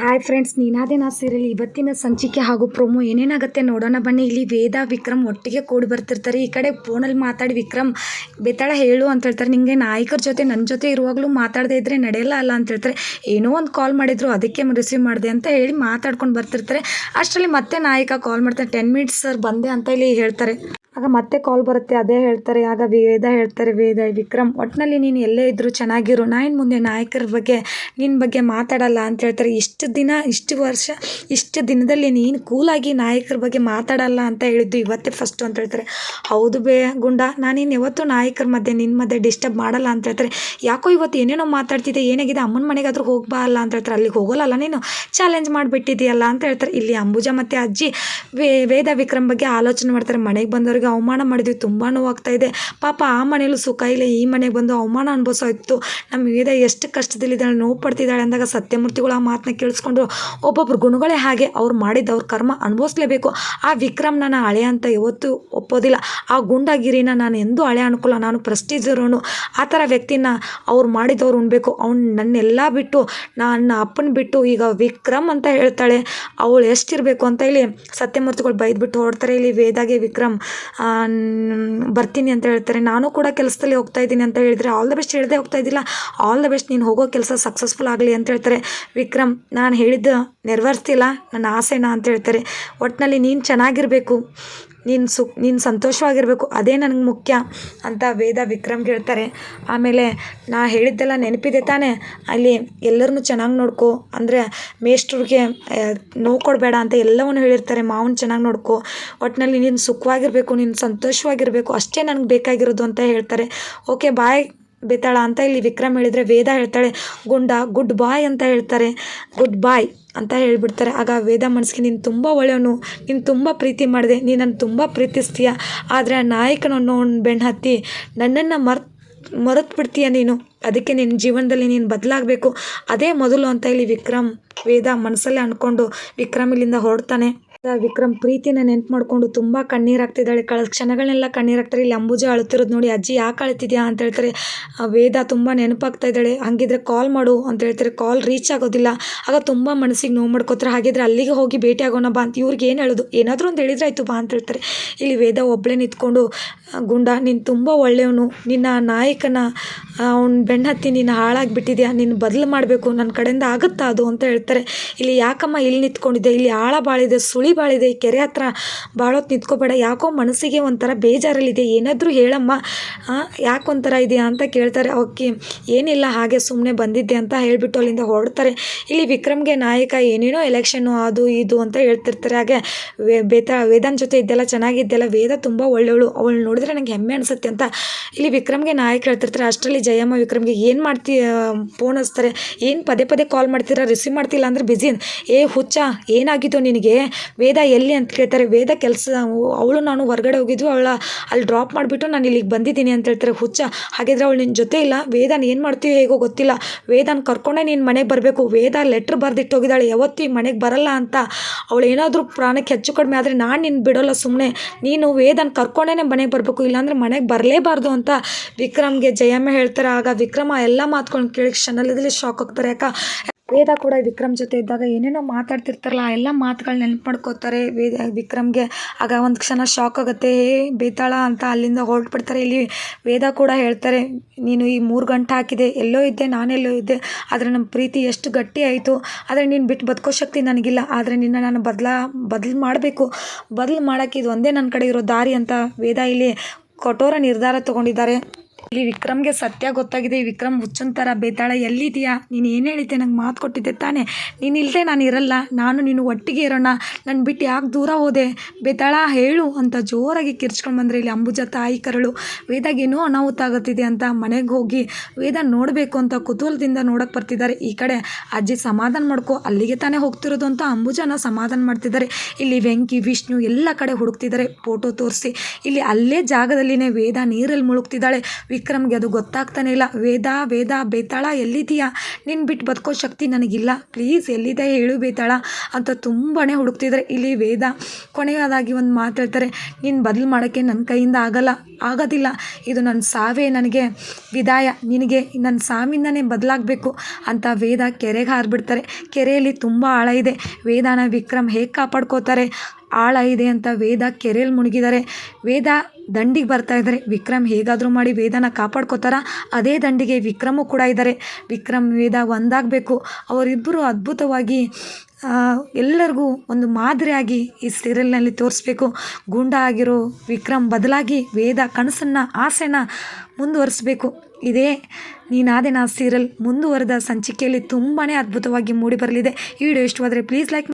Hi friends ನೀನಾದೆ ನಾ serial ಇವತ್ತಿನ ಸಂಚಿಕೆ ಹಾಗೂ ಪ್ರೊಮೋ ಏನೇನಾಗುತ್ತೆ ನೋಡೋಣ ಬನ್ನಿ. ಇಲ್ಲಿ ವೇದ, ವಿಕ್ರಮ್ ಒಟ್ಟಿಗೆ ಕೂಡಿ ಬರ್ತಿರ್ತಾರೆ. ಈ ಕಡೆ ಫೋನಲ್ಲಿ ಮಾತಾಡಿ ವಿಕ್ರಮ್ ಬೇತಾಳ ಹೇಳು ಅಂತ ಹೇಳ್ತಾರೆ. ನಿಮಗೆ ನಾಯಕರ ಜೊತೆ ನನ್ನ ಜೊತೆ ಇರುವಾಗಲೂ ಮಾತಾಡದೇ ಇದ್ದರೆ ನಡೆಯಲ್ಲ ಅಲ್ಲ ಅಂತ ಹೇಳ್ತಾರೆ. ಏನೋ ಒಂದು ಕಾಲ್ ಮಾಡಿದ್ರು, ಅದಕ್ಕೆ ರಿಸೀವ್ ಮಾಡಿದೆ ಅಂತ ಹೇಳಿ ಮಾತಾಡ್ಕೊಂಡು ಬರ್ತಿರ್ತಾರೆ. ಅಷ್ಟರಲ್ಲಿ ಮತ್ತೆ ನಾಯಕ ಕಾಲ್ ಮಾಡ್ತಾರೆ ಟೆನ್ ಮಿನಿಟ್ಸ್ ಸರ್ ಬಂದೆ ಅಂತ ಇಲ್ಲಿ ಹೇಳ್ತಾರೆ. ಆಗ ಮತ್ತೆ ಕಾಲ್ ಬರುತ್ತೆ. ಅದೇ ಹೇಳ್ತಾರೆ, ಆಗ ವೇದ ಹೇಳ್ತಾರೆ, ವೇದ ವಿಕ್ರಮ್. ಒಟ್ಟಿನಲ್ಲಿ ನೀನು ಎಲ್ಲೇ ಇದ್ದರೂ ಚೆನ್ನಾಗಿರು. ನಾನು ಮುಂದೆ ನಾಯಕರ ಬಗ್ಗೆ ನಿನ್ನ ಬಗ್ಗೆ ಮಾತಾಡಲ್ಲ ಅಂತ ಹೇಳ್ತಾರೆ. ಇಷ್ಟು ದಿನ, ಇಷ್ಟು ವರ್ಷ, ಇಷ್ಟು ದಿನದಲ್ಲಿ ನೀನು ಕೂಲಾಗಿ ನಾಯಕರ ಬಗ್ಗೆ ಮಾತಾಡಲ್ಲ ಅಂತ ಹೇಳಿದ್ದು ಇವತ್ತೇ ಫಸ್ಟು ಅಂತ ಹೇಳ್ತಾರೆ. ಹೌದು ಬೇ ಗುಂಡ ನಾನಿನ್ನು ಯಾವತ್ತೂ ನಾಯಕರ ಮಧ್ಯೆ ನಿನ್ನ ಮಧ್ಯೆ ಡಿಸ್ಟರ್ಬ್ ಮಾಡಲ್ಲ ಅಂತ ಹೇಳ್ತಾರೆ. ಯಾಕೋ ಇವತ್ತು ಏನೇನೋ ಮಾತಾಡ್ತಿದ್ದೆ, ಏನಾಗಿದೆ? ಅಮ್ಮನ ಮನೆಗಾದರೂ ಹೋಗ್ಬಾ ಅಲ್ಲ ಅಂತ ಹೇಳ್ತಾರೆ. ಅಲ್ಲಿಗೆ ಹೋಗಲ್ಲ ನೀನು? ಚಾಲೆಂಜ್ ಮಾಡಿಬಿಟ್ಟಿದೆಯಲ್ಲ ಅಂತ ಹೇಳ್ತಾರೆ. ಇಲ್ಲಿ ಅಂಬುಜ ಮತ್ತು ಅಜ್ಜಿ, ವೇ, ವೇದ ವಿಕ್ರಮ್ ಬಗ್ಗೆ ಆಲೋಚನೆ ಮಾಡ್ತಾರೆ. ಮನೆಗೆ ಬಂದವ್ರಿಗೆ ಅವಮಾನ ಮಾಡಿದ್ವಿ, ತುಂಬ ನೋವಾಗ್ತಾ ಇದೆ. ಪಾಪ ಆ ಮನೇಲೂ ಸುಖ ಇಲ್ಲ, ಈ ಮನೆಗೆ ಬಂದು ಅವಮಾನ ಅನುಭವಿಸೋಯ್ತು. ನಮ್ಮ ವೇದ ಎಷ್ಟು ಕಷ್ಟದಲ್ಲಿದ್ದಾಳೆ ನೋವು ಪಡ್ತಿದ್ದಾಳೆ ಅಂದಾಗ ಸತ್ಯಮೂರ್ತಿಗಳು ಆ ಮಾತನ್ನ ಕೇಳಿಸ್ಕೊಂಡ್ರು, ಒಬ್ಬೊಬ್ರು ಗುಣಗಳೇ ಹಾಗೆ, ಅವ್ರು ಮಾಡಿದ್ದು ಅವ್ರ ಕರ್ಮ ಅನುಭವಿಸ್ಲೇಬೇಕು. ಆ ವಿಕ್ರಮ್ ನನ್ನ ಹಳೆ ಅಂತ ಯಾವತ್ತೂ ಒಪ್ಪೋದಿಲ್ಲ. ಆ ಗುಂಡಾಗಿರಿನ ನಾನು ಎಂದೂ ಹಳೆ ಅನುಕೂಲ ನಾನು ಪ್ರೆಸ್ಟೀಜ್ ಇರೋನು ಆ ಥರ ವ್ಯಕ್ತಿನ ಅವ್ರು ಮಾಡಿದವ್ರು ಉಣ್ಬೇಕು. ಅವ್ನು ನನ್ನೆಲ್ಲ ಬಿಟ್ಟು ನನ್ನ ಅಪ್ಪನ ಬಿಟ್ಟು ಈಗ ವಿಕ್ರಮ್ ಅಂತ ಹೇಳ್ತಾಳೆ. ಅವಳು ಎಷ್ಟಿರಬೇಕು ಅಂತ ಹೇಳಿ ಸತ್ಯಮೂರ್ತಿಗಳು ಬೈದ್ಬಿಟ್ಟು ಹೊರಡ್ತಾರೆ. ಇಲ್ಲಿ ವೇದಾಗೆ ವಿಕ್ರಮ್ ಬರ್ತೀನಿ ಅಂತ ಹೇಳ್ತಾರೆ. ನಾನು ಕೂಡ ಕೆಲಸದಲ್ಲಿ ಹೋಗ್ತಾ ಇದ್ದೀನಿ ಅಂತ ಹೇಳಿದರೆ ಆಲ್ ದ ಬೆಸ್ಟ್ ಹೇಳ್ದೆ ಹೋಗ್ತಾ ಇದ್ದಿಲ್ಲ. ಆಲ್ ದ ಬೆಸ್ಟ್ ನೀನು ಹೋಗೋ ಕೆಲಸ ಸಕ್ಸಸ್ಫುಲ್ ಆಗಲಿ ಅಂತ ಹೇಳ್ತಾರೆ. ವಿಕ್ರಮ್, ನಾನು ಹೇಳಿದ್ದು ನೆರವೇರಿಸ್ತಿಲ್ಲ, ನನ್ನ ಆಸೆನ ಅಂತ ಹೇಳ್ತಾರೆ. ಒಟ್ಟಿನಲ್ಲಿ ನೀನು ಚೆನ್ನಾಗಿರಬೇಕು. ನೀನು ಸುಖ, ನೀನು ಸಂತೋಷವಾಗಿರಬೇಕು, ಅದೇ ನನಗೆ ಮುಖ್ಯ ಅಂತ ವೇದ ವಿಕ್ರಮ್ ಹೇಳ್ತಾರೆ. ಆಮೇಲೆ ನಾ ಹೇಳಿದ್ದೆಲ್ಲ ನೆನಪಿದೆ ತಾನೇ. ಅಲ್ಲಿ ಎಲ್ಲರನ್ನೂ ಚೆನ್ನಾಗಿ ನೋಡ್ಕೊ, ಅಂದರೆ ಮೇಷ್ಟ್ರಿಗೆ ನೋವು ಕೊಡಬೇಡ ಅಂತ ಎಲ್ಲವನ್ನು ಹೇಳಿರ್ತಾರೆ, ಮಾವನ ಚೆನ್ನಾಗಿ ನೋಡ್ಕೊ. ಒಟ್ಟಿನಲ್ಲಿ ನೀನು ಸುಖವಾಗಿರಬೇಕು, ನೀನು ಸಂತೋಷವಾಗಿರಬೇಕು, ಅಷ್ಟೇ ನನಗೆ ಬೇಕಾಗಿರೋದು ಅಂತ ಹೇಳ್ತಾರೆ. Okay, bye. ಬೇತಾಳ ಅಂತ ಇಲ್ಲಿ ವಿಕ್ರಮ್ ಹೇಳಿದರೆ ವೇದ ಹೇಳ್ತಾಳೆ, ಗುಂಡ, ಗುಡ್ ಬಾಯ್ ಅಂತ ಹೇಳ್ತಾರೆ. ಗುಡ್ ಬಾಯ್ ಅಂತ ಹೇಳ್ಬಿಡ್ತಾರೆ. ಆಗ ವೇದ ಮನಸ್ಸಿಗೆ, ನೀನು ತುಂಬ ಒಳ್ಳೆಯವನು, ನೀನು ತುಂಬ ಪ್ರೀತಿ ಮಾಡಿದೆ, ನೀನು ನನ್ನ ತುಂಬ ಪ್ರೀತಿಸ್ತೀಯ? ಆದರೆ ಆ ನಾಯಕನನ್ನು ಬೆನ್ನು ಹತ್ತಿ ನನ್ನನ್ನು ಮರ್ ಮರೆತು ಬಿಡ್ತೀಯ ನೀನು? ಅದಕ್ಕೆ ನಿನ್ನ ಜೀವನದಲ್ಲಿ ನೀನು ಬದಲಾಗಬೇಕು. ಅದೇ ಮೊದಲು ಅಂತ ಇಲ್ಲಿ ವಿಕ್ರಮ್, ವೇದ ಮನಸ್ಸಲ್ಲೇ ಅಂದ್ಕೊಂಡು ವಿಕ್ರಮ್ ಇಲ್ಲಿಂದ ಹೊರಡ್ತಾನೆ. ವಿಕ್ರಮ್ ಪ್ರೀತಿನ ನೆನ್ಪು ಮಾಡ್ಕೊಂಡು ತುಂಬ ಕಣ್ಣೀರಾಗ್ತಿದ್ದಾಳೆ ಕಳ ಕ್ಷಣಗಳನ್ನೆಲ್ಲ ಕಣ್ಣೀರಾಗ್ತಾರೆ ಇಲ್ಲಿ ಅಂಬುಜ ಅಳುತ್ತಿರೋದು ನೋಡಿ, ಅಜ್ಜಿ ಯಾಕೆ ಅಳ್ತಿದ್ಯಾ? ಅಂತ ಹೇಳ್ತಾರೆ. ವೇದ ತುಂಬ ನೆನಪಾಗ್ತಾ ಇದ್ದಾಳೆ. ಹಂಗಿದ್ರೆ ಕಾಲ್ ಮಾಡು ಅಂತ ಹೇಳ್ತಾರೆ. ಕಾಲ್ ರೀಚ್ ಆಗೋದಿಲ್ಲ. ಆಗ ತುಂಬ ಮನಸ್ಸಿಗೆ ನೋವು ಮಾಡ್ಕೋತಾರೆ. ಹಾಗಿದ್ರೆ ಅಲ್ಲಿಗೆ ಹೋಗಿ ಭೇಟಿ ಆಗೋಣ ಬಾ ಅಂತ ಇವ್ರಿಗೆ ಏನು ಹೇಳೋದು? ಏನಾದರೂ ಒಂದು ಹೇಳಿದ್ರೆ ಆಯಿತು ಬಾ ಅಂತ ಹೇಳ್ತಾರೆ. ಇಲ್ಲಿ ವೇದ ಒಬ್ಬಳೇ ನಿಂತ್ಕೊಂಡು ಗುಂಡ, ನೀನು ತುಂಬ ಒಳ್ಳೆಯವನು. ನಿನ್ನ ನಾಯಕನ ಅವ್ನ ಬೆನ್ನತ್ತಿ ನೀನು ಹಾಳಾಗಿಬಿಟ್ಟಿದ್ಯಾ? ನೀನು ಬದಲು ಮಾಡಬೇಕು. ನನ್ನ ಕಡೆಯಿಂದ ಆಗುತ್ತಾ ಅದು? ಅಂತ ಹೇಳ್ತಾರೆ. ಇಲ್ಲಿ ಯಾಕಮ್ಮ ಇಲ್ಲಿ ನಿಂತ್ಕೊಂಡಿದ್ದೆ? ಇಲ್ಲಿ ಆಳ ಬಾಳಿದೆ, ಸುಳಿ ಬಾಳಿದೆ ಈ ಕೆರೆ ಹತ್ರ ಬಾಳೋತ್ ನಿಂತ್ಕೋಬೇಡ. ಯಾಕೋ ಮನಸ್ಸಿಗೆ ಒಂಥರ ಬೇಜಾರಲ್ಲಿದೆ. ಏನಾದರೂ ಹೇಳಮ್ಮ. ಯಾಕೆ ಒಂಥರ ಇದೆಯಾ ಅಂತ ಕೇಳ್ತಾರೆ. ಓಕೆ, ಏನಿಲ್ಲ, ಹಾಗೆ ಸುಮ್ಮನೆ ಬಂದಿದ್ದೆ ಅಂತ ಹೇಳಿಬಿಟ್ಟು ಅಲ್ಲಿಂದ ಹೊರಡ್ತಾರೆ. ಇಲ್ಲಿ ವಿಕ್ರಮ್ಗೆ ನಾಯಕ, ಏನೇನೋ ಎಲೆಕ್ಷನ್ನು ಅದು ಇದು ಅಂತ ಹೇಳ್ತಿರ್ತಾರೆ. ಹಾಗೆ ಬೇತ, ವೇದಾನ್ ಜೊತೆ ಇದ್ದೆಲ್ಲ ಚೆನ್ನಾಗಿದ್ದೆಲ್ಲ. ವೇದ ತುಂಬ ಒಳ್ಳೆಯವಳು. ಅವಳು ನೋಡಿದ್ರೆ ನನಗೆ ಹೆಮ್ಮೆ ಅನಿಸುತ್ತೆ ಅಂತ ಇಲ್ಲಿ ವಿಕ್ರಮ್ಗೆ ನಾಯಕ ಹೇಳ್ತಿರ್ತಾರೆ. ಅಷ್ಟರಲ್ಲಿ ಜಯಮ್ಮ ವಿಕ್ರಮ್ಗೆ ಏನು ಮಾಡ್ತೀ ಫೋನ್ ಹಚ್ತಾರೆ. ಏನು ಪದೇ ಪದೇ ಕಾಲ್ ಮಾಡ್ತೀರಾ ರಿಸೀವ್ ಮಾಡ್ತಿಲ್ಲ ಅಂದರೆ ಬಿಸಿ ಏ ಹುಚ್ಚ ಏನಾಗಿತ್ತು ನಿನಗೆ? ವೇದ ಎಲ್ಲಿ ಅಂತ ಕೇಳ್ತಾರೆ, ವೇದ ಕೆಲಸ ಅವಳು ನಾನು ಹೊರಗಡೆ ಹೋಗಿದ್ವಿ, ಅವಳ ಅಲ್ಲಿ ಡ್ರಾಪ್ ಮಾಡಿಬಿಟ್ಟು ನಾನು ಇಲ್ಲಿಗೆ ಬಂದಿದ್ದೀನಿ ಅಂತ ಹೇಳ್ತಾರೆ ಹುಚ್ಚ. ಹಾಗಿದ್ರೆ ಅವಳು ನಿನ್ನ ಜೊತೆ ಇಲ್ಲ ವೇದನ ಏನು ಮಾಡ್ತೀವಿ ಹೇಗೋ ಗೊತ್ತಿಲ್ಲ. ವೇದನ ಕರ್ಕೊಂಡೆ ನೀನು ಮನೆಗೆ ಬರಬೇಕು, ವೇದ ಲೆಟ್ರ್ ಬರೆದಿಟ್ಟು ಹೋಗಿದ್ದಾಳೆ, ಯಾವತ್ತೂ ಈ ಮನೆಗೆ ಬರಲ್ಲ ಅಂತ. ಅವಳು ಏನಾದರೂ ಪ್ರಾಣಕ್ಕೆ ಹೆಚ್ಚು ಕಡಿಮೆ ಆದರೆ ನಾನು ನಿನ್ನ ಬಿಡೋಲ್ಲ ಸುಮ್ಮನೆ ನೀನು ವೇದನ ಕರ್ಕೊಂಡೇ ಮನೆಗೆ ಬರಬೇಕು, ಇಲ್ಲಾಂದರೆ ಮನೆಗೆ ಬರಲೇಬಾರ್ದು ಅಂತ ವಿಕ್ರಮ್ಗೆ ಜಯಮ್ಮ ಹೇಳ್ತಾರೆ. ಆಗ ವಿಕ್ರಮ ಎಲ್ಲ ಮಾತ್ಕೊಂಡು ಕೇಳಿ ಕ್ಷಣದಲ್ಲಿ ಶಾಕ್ ಆಗ್ತಾರೆ. ಯಾಕ? ವೇದ ಕೂಡ ವಿಕ್ರಮ್ ಜೊತೆ ಇದ್ದಾಗ ಏನೇನೋ ಮಾತಾಡ್ತಿರ್ತಾರಲ್ಲ, ಆ ಎಲ್ಲ ಮಾತುಗಳು ನೆನ್ಪು ಮಾಡ್ಕೋತಾರೆ. ವೇದ ವಿಕ್ರಮ್ಗೆ ಆಗ ಒಂದು ಕ್ಷಣ ಶಾಕ್ ಆಗುತ್ತೆ ಏ ಬೇತಾಳ ಅಂತ ಅಲ್ಲಿಂದ ಹೊರಟ್ಬಿಡ್ತಾರೆ. ಇಲ್ಲಿ ವೇದ ಕೂಡ ಹೇಳ್ತಾರೆ, ನೀನು ಈ ಮೂರು ಗಂಟೆ ಹಾಕಿದೆ, ಎಲ್ಲೋ ಇದ್ದೆ, ನಾನೆಲ್ಲೋ ಇದ್ದೆ, ಆದರೆ ನಮ್ಮ ಪ್ರೀತಿ ಎಷ್ಟು ಗಟ್ಟಿ ಆಯಿತು. ಆದರೆ ನೀನು ಬಿಟ್ಟು ಬದುಕೋ ಶಕ್ತಿ ನನಗಿಲ್ಲ, ಆದರೆ ನಿನ್ನ ನಾನು ಬದಲಾ, ಬದಲು ಮಾಡಬೇಕು. ಬದಲು ಮಾಡೋಕ್ಕೆ ಇದು ಒಂದೇ ನನ್ನ ಕಡೆ ಇರೋ ದಾರಿ ಅಂತ ವೇದ ಇಲ್ಲಿ ಕಠೋರ ನಿರ್ಧಾರ ತಗೊಂಡಿದ್ದಾರೆ. ಇಲ್ಲಿ ವಿಕ್ರಮ್ಗೆ ಸತ್ಯ ಗೊತ್ತಾಗಿದೆ. ಈ ವಿಕ್ರಮ್ ಹುಚ್ಚನ್ ತರ, ಬೇತಾಳ ಎಲ್ಲಿದೆಯಾ ನೀನು ಏನು ಹೇಳಿದ್ದೆ? ನಂಗೆ ಮಾತು ಕೊಟ್ಟಿದ್ದೆ ತಾನೇ. ನೀನು ಇಲ್ಲದೆ ನಾನು ಇರಲ್ಲ. ನಾನು ನೀನು ಒಟ್ಟಿಗೆ ಇರೋಣ. ನನ್ನ ಬಿಟ್ಟು ಯಾಕೆ ದೂರ ಹೋದೆ? ಬೇತಾಳ, ಹೇಳು ಅಂತ ಜೋರಾಗಿ ಕಿರ್ಚ್ಕೊಂಡು ಬಂದರೆ ಇಲ್ಲಿ ಅಂಬುಜ ತಾಯಿ ಕರಳು. ವೇದಾಗೇನೋ ಅನಾಹುತ ಆಗುತ್ತಿದೆ ಅಂತ ಮನೆಗೆ ಹೋಗಿ ವೇದ ನೋಡಬೇಕು ಅಂತ ಕುತೂಹಲದಿಂದ ನೋಡಕ್ಕೆ ಬರ್ತಿದ್ದಾರೆ ಈ ಕಡೆ ಅಜ್ಜಿ ಸಮಾಧಾನ ಮಾಡ್ಕೊ. ಅಲ್ಲಿಗೆ ತಾನೇ ಹೋಗ್ತಿರೋದು ಅಂತ ಅಂಬುಜನ ಸಮಾಧಾನ ಮಾಡ್ತಿದ್ದಾರೆ ಇಲ್ಲಿ ವೆಂಕಿ, ವಿಷ್ಣು ಎಲ್ಲ ಕಡೆ ಹುಡುಕ್ತಿದ್ದಾರೆ ಫೋಟೋ ತೋರಿಸಿ. ಇಲ್ಲಿ ಅಲ್ಲೇ ಜಾಗದಲ್ಲಿನೇ ವೇದ ನೀರಲ್ಲಿ ಮುಳುಗ್ತಿದ್ದಾಳೆ. ವಿಕ್ರಮ್ಗೆ ಅದು ಗೊತ್ತಾಗ್ತಾನೆ ಇಲ್ಲ. ವೇದ ವೇದ, ಬೇತಾಳ ಎಲ್ಲಿದೀಯ ನಿನ್ನ ಬಿಟ್ಟು ಬದುಕೋ ಶಕ್ತಿ ನನಗಿಲ್ಲ. ಪ್ಲೀಸ್ ಎಲ್ಲಿದೆ ಹೇಳು ಬೇತಾಳ ಅಂತ ತುಂಬಾ ಹುಡುಕ್ತಿದ್ದಾರೆ ಇಲ್ಲಿ ವೇದ ಕೊನೆಯದಾಗಿ ಒಂದು ಮಾತು ಹೇಳ್ತಾರೆ. ನೀನು ಬದಲು ಮಾಡೋಕ್ಕೆ ನನ್ನ ಕೈಯಿಂದ ಆಗಲ್ಲ. ಆಗೋದಿಲ್ಲ. ಇದು ನನ್ನ ಸಾವೇ, ನನಗೆ ವಿದಾಯ. ನಿನಗೆ ನನ್ನ ಸಾವಿಂದನೇ ಬದಲಾಗಬೇಕು ಅಂತ ವೇದ ಕೆರೆಗೆ ಹಾರಿಬಿಡ್ತಾರೆ. ಕೆರೆಯಲ್ಲಿ ತುಂಬ ಆಳ ಇದೆ. ವೇದನ ವಿಕ್ರಮ್ ಹೇಗೆ ಕಾಪಾಡ್ಕೋತಾರೆ? ಆಳ ಇದೆ ಅಂತ ವೇದ ಕೆರೆಯಲ್ಲಿ ಮುಳುಗಿದ್ದಾರೆ ವೇದ ದಂಡಿಗೆ ಬರ್ತಾ ಇದ್ದಾರೆ. ವಿಕ್ರಮ್ ಹೇಗಾದರೂ ಮಾಡಿ ವೇದನ ಕಾಪಾಡ್ಕೋತಾರ. ಅದೇ ದಂಡಿಗೆ ವಿಕ್ರಮು ಕೂಡ ಇದ್ದಾರೆ. ವಿಕ್ರಮ್ ವೇದ ಒಂದಾಗಬೇಕು. ಅವರಿಬ್ಬರು ಅದ್ಭುತವಾಗಿ ಎಲ್ಲರಿಗೂ ಒಂದು ಮಾದರಿಯಾಗಿ ಈ ಸೀರಿಯಲ್ನಲ್ಲಿ ತೋರಿಸ್ಬೇಕು. ಗೂಂಡ ಆಗಿರೋ ವಿಕ್ರಮ್ ಬದಲಾಗಿ ವೇದ ಕನಸನ್ನು, ಆಸೆನ ಮುಂದುವರಿಸ್ಬೇಕು. ಇದೇ ನೀನಾದೆ ನಾ ಸೀರಿಯಲ್ ಮುಂದುವರೆದ ಸಂಚಿಕೆಯಲ್ಲಿ ತುಂಬಾ ಅದ್ಭುತವಾಗಿ ಮೂಡಿ ಬರಲಿದೆ ಈ ವಿಡಿಯೋ ಇಷ್ಟವಾದರೆ ಪ್ಲೀಸ್ ಲೈಕ್